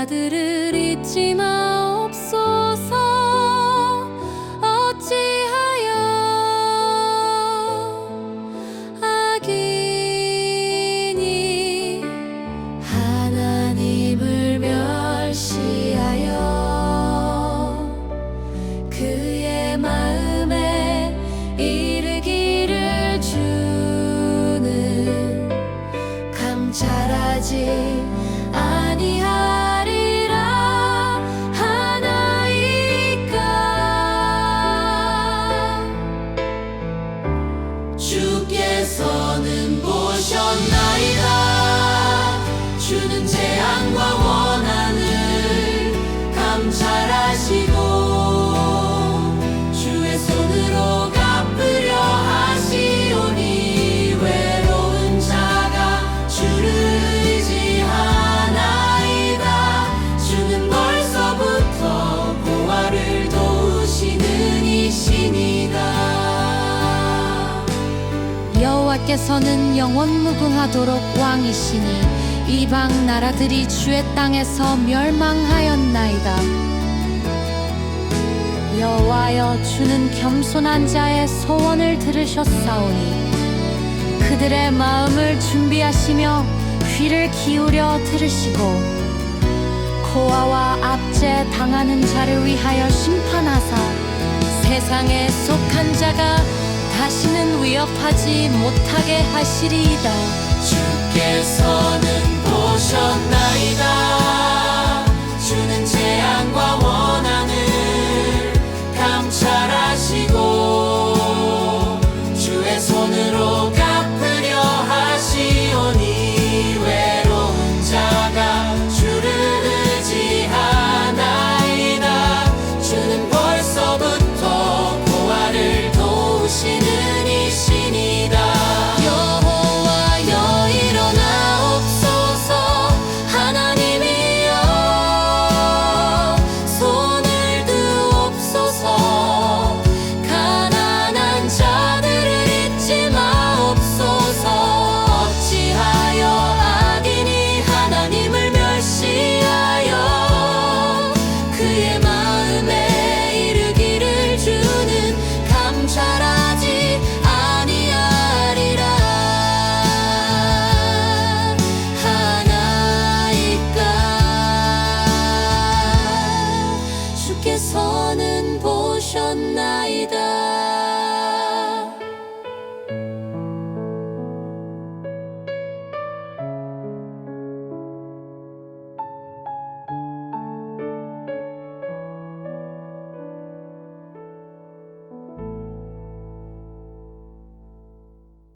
자들을 잊지 마옵소서. 어찌하여 악인이 하나님을 멸시하여 그의 마음에 이르기를 주는 감찰하지 여호와께서는 영원 무궁하도록 왕이시니 이방 나라들이 주의 땅에서 멸망하였나이다 여호와여 주는 겸손한 자의 소원을 들으셨사오니 그들의 마음을 준비하시며 귀를 기울여 들으시고 고아와 압제 당하는 자를 위하여 심판하사 세상에 속한 자가 다시는 위협하지 못하게 하시리이다.